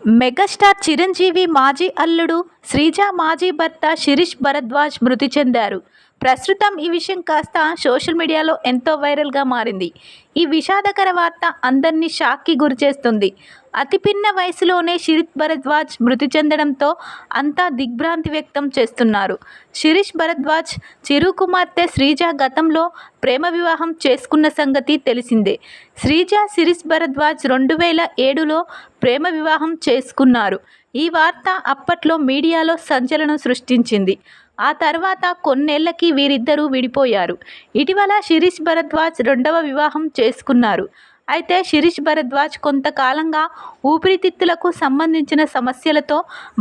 Megastar Chiranjeevi మాజీ అల్లుడు శ్రీజ మాజీ భర్త శిరీష్ భరద్వాజ్ మృతి చెందారు. ప్రస్తుతం ఈ విషయం కాస్త సోషల్ మీడియాలో ఎంతో వైరల్గా మారింది. ఈ విషాదకర వార్త అందరినీ షాక్కి గురిచేస్తుంది. అతిపిన్న వయసులోనే శిరీష్ భరద్వాజ్ మృతి చెందడంతో అంతా దిగ్భ్రాంతి వ్యక్తం చేస్తున్నారు. శిరీష్ భరద్వాజ్ చిరు కుమార్తె శ్రీజ గతంలో ప్రేమ వివాహం చేసుకున్న సంగతి తెలిసిందే. శ్రీజ శిరీష్ భరద్వాజ్ రెండు వేల ఏడులో ప్రేమ వివాహం చేసుకున్నారు. ఈ వార్త అప్పట్లో మీడియాలో సంచలనం సృష్టించింది. ఆ తర్వాత కొన్నేళ్ళకి వీరిద్దరూ విడిపోయారు. ఇటీవల శిరీష్ భరద్వాజ్ రెండవ వివాహం చేసుకున్నారు. అయితే శిరీష్ భరద్వాజ్ కొంతకాలంగా ఊపిరితిత్తులకు సంబంధించిన సమస్యలతో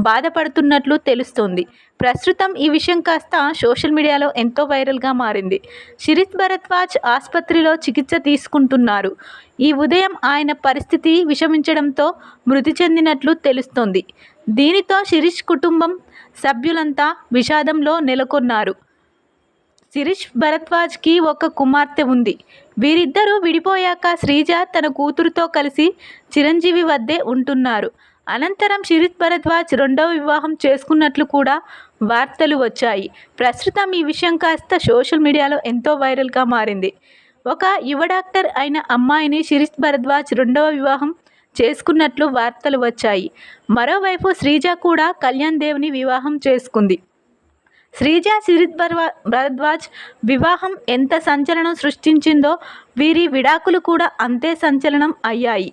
బాధపడుతున్నట్లు తెలుస్తోంది. ప్రస్తుతం ఈ విషయం కాస్త సోషల్ మీడియాలో ఎంతో వైరల్గా మారింది. శిరీష్ భరద్వాజ్ ఆసుపత్రిలో చికిత్స తీసుకుంటున్నారు. ఈ ఉదయం ఆయన పరిస్థితి విషమించడంతో మృతి చెందినట్లు తెలుస్తోంది. దీనితో శిరీష్ కుటుంబం సభ్యులంతా విషాదంలో నెలకొన్నారు. శిరీష్ భరద్వాజ్కి ఒక కుమార్తె ఉంది. వీరిద్దరూ విడిపోయాక శ్రీజ తన కూతురుతో కలిసి చిరంజీవి వద్దే ఉంటున్నారు. అనంతరం శిరీష్ భరద్వాజ్ రెండవ వివాహం చేసుకున్నట్లు కూడా వార్తలు వచ్చాయి. ప్రస్తుతం ఈ విషయం కాస్త సోషల్ మీడియాలో ఎంతో వైరల్గా మారింది. ఒక యువ డాక్టర్ అయిన అమ్మాయిని శిరీష్ భరద్వాజ్ రెండవ వివాహం చేసుకున్నట్లు వార్తలు వచ్చాయి. మరోవైపు శ్రీజ కూడా కళ్యాణ్ దేవ్ని వివాహం చేసుకుంది. శ్రీజ సిరిత్ భరద్వాజ్ వివాహం ఎంత సంచలనం సృష్టించిందో వీరి విడాకులు కూడా అంతే సంచలనం అయ్యాయి.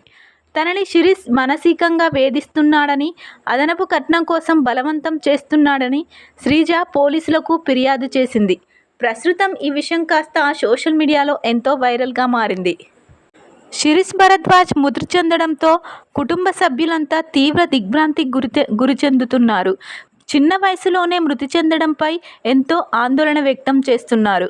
తనని శిరీష్ మానసికంగా వేధిస్తున్నాడని అదనపు కట్నం కోసం బలవంతం చేస్తున్నాడని శ్రీజ పోలీసులకు ఫిర్యాదు చేసింది. ప్రస్తుతం ఈ విషయం కాస్త సోషల్ మీడియాలో ఎంతో వైరల్గా మారింది. శిరీష్ భరద్వాజ్ మృతి చెందడంతో కుటుంబ సభ్యులంతా తీవ్ర దిగ్భ్రాంతికి గురి గురి చెందుతున్నారు. చిన్న వయసులోనే మృతి చెందడంపై ఎంతో ఆందోళన వ్యక్తం చేస్తున్నారు.